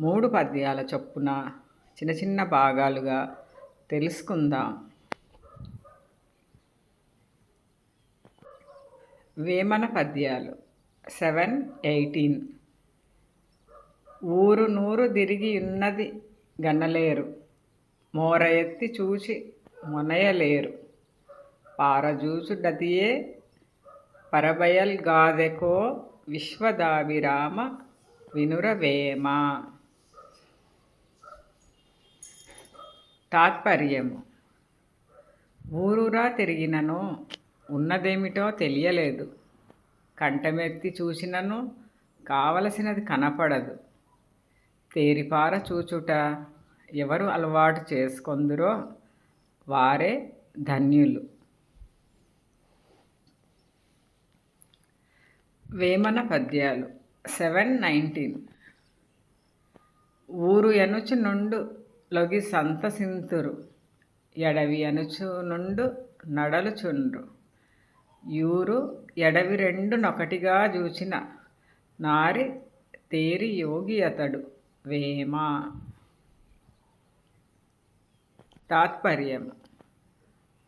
మూడు పద్యాల చొప్పున చిన్న చిన్న భాగాలుగా తెలుసుకుందాం. వేమన పద్యాలు సెవెన్ ఎయిటీన్. ఊరు నూరు తిరిగి ఉన్నది గనలేరు మోర ఎత్తి చూచి మొనయలేరు. పారజూచుడతియే పరబయల్ గాదెకో విశ్వదాభిరామ వినురవేమ. తాత్పర్యము. ఊరూరా తిరిగినను ఉన్నదేమిటో తెలియలేదు. కంఠమెత్తి చూసినను కావలసినది కనపడదు. తేరిపార చూచుట ఎవరు అలవాటు చేసుకొందురో వారే ధన్యులు. వేమన పద్యాలు సెవెన్ నైన్టీన్. ఊరు ఎనుచు నుండు లొగి సంతసింతురు ఎడవి అనుచునుండు నడలుచుండ్రు యూరు ఎడవి రెండు నొకటిగా చూచిన నారి తేరి యోగి అతడు వేమ. తాత్పర్యం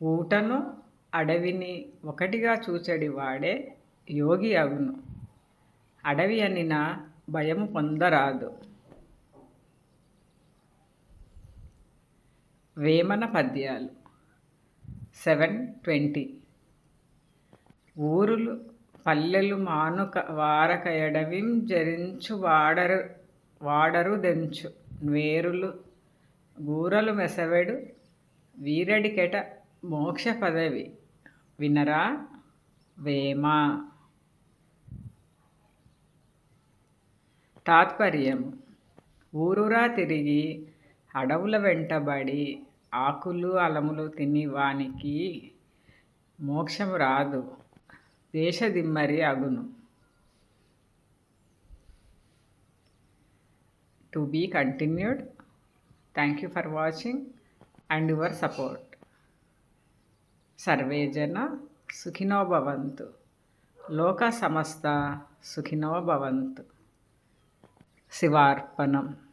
ఊటను అడవిని ఒకటిగా చూచడి వాడే యోగి అగును అడవి అనిన భయము పొందరాదు. వేమన పద్యాలు. Seven twenty. ఊరులు పల్లెలు మానుక వారక ఎడవిం జరించు వాడరు వాడరు దెంచు. వేరులు గూరలు మెసవెడు వీరడికెట మోక్ష పదవి. వినరా? వేమ? తాత్పర్యం ఊరురా తిరిగి అడవుల వెంటబడి ఆకులు అలములు తిని వానికి మోక్షము రాదు. దేశదిమ్మరి అగును. To be continued. Thank you for watching and your support. Survey జన సుఖినో భవంతు. లోక సమస్త సుఖినో భవంతు. శివార్పణం.